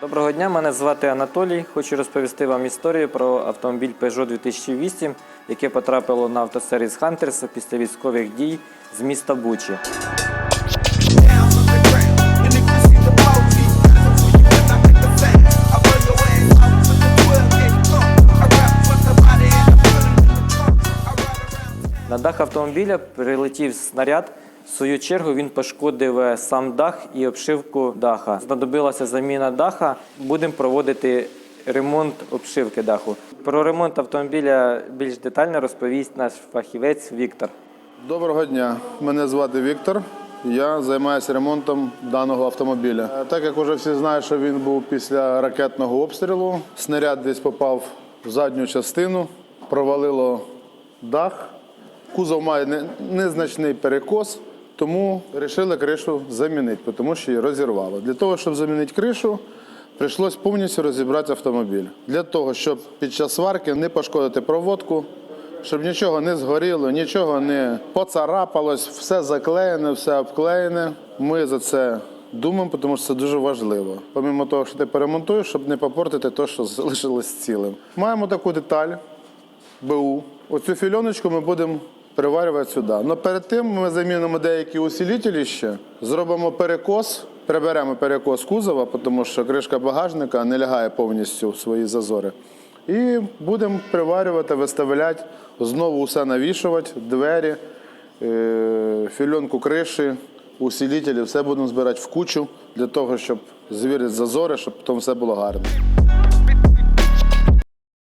Доброго дня, мене звати Анатолій. Хочу розповісти вам історію про автомобіль Peugeot 2008, яке потрапило на автосервіс Хантерса після військових дій з міста Бучі. down on the ground. And if you see the police, you better make a sound. I blow your ass out with the 12 gauge pump. I rap with the body and I put 'em in the trunk. I ride around. На дах автомобіля прилетів снаряд. В свою чергу він пошкодив е, сам дах і обшивку даха. Знадобилася заміна даха. Будемо проводити ремонт обшивки даху. Про ремонт автомобіля більш детально розповість наш фахівець Віктор. Доброго дня. Мене звати Віктор. Я займаюся ремонтом даного автомобіля. Е, Так як вже всі знають, що він був після ракетного обстрілу, снаряд десь попав в задню частину, провалило дах. Кузов має незначний перекос, тому вирішили кришу замінити, тому що її розірвало. Для того, щоб замінити кришу, прийшлось повністю розібрати автомобіль. Для того, щоб під час сварки не пошкодити проводку, щоб нічого не згоріло, нічого не поцарапалось, все заклеєне, все обклеєне. Ми за це думаємо, тому що це дуже важливо. Помимо того, що ти перемонтуєш, щоб не попортити те, що залишилось цілим. Маємо таку деталь. БУ. Оцю фільоночку ми будемо приварювати сюди. Але перед тим ми замінимо деякі усилителі ще, зробимо перекос, приберемо перекос кузова, тому що кришка багажника не лягає повністю в свої зазори. І будемо приварювати, виставляти, знову усе навішувати, двері, е, фільонку криші, усилителі, все будемо збирати в кучу для того, щоб звірити зазори, щоб потім все було гарно.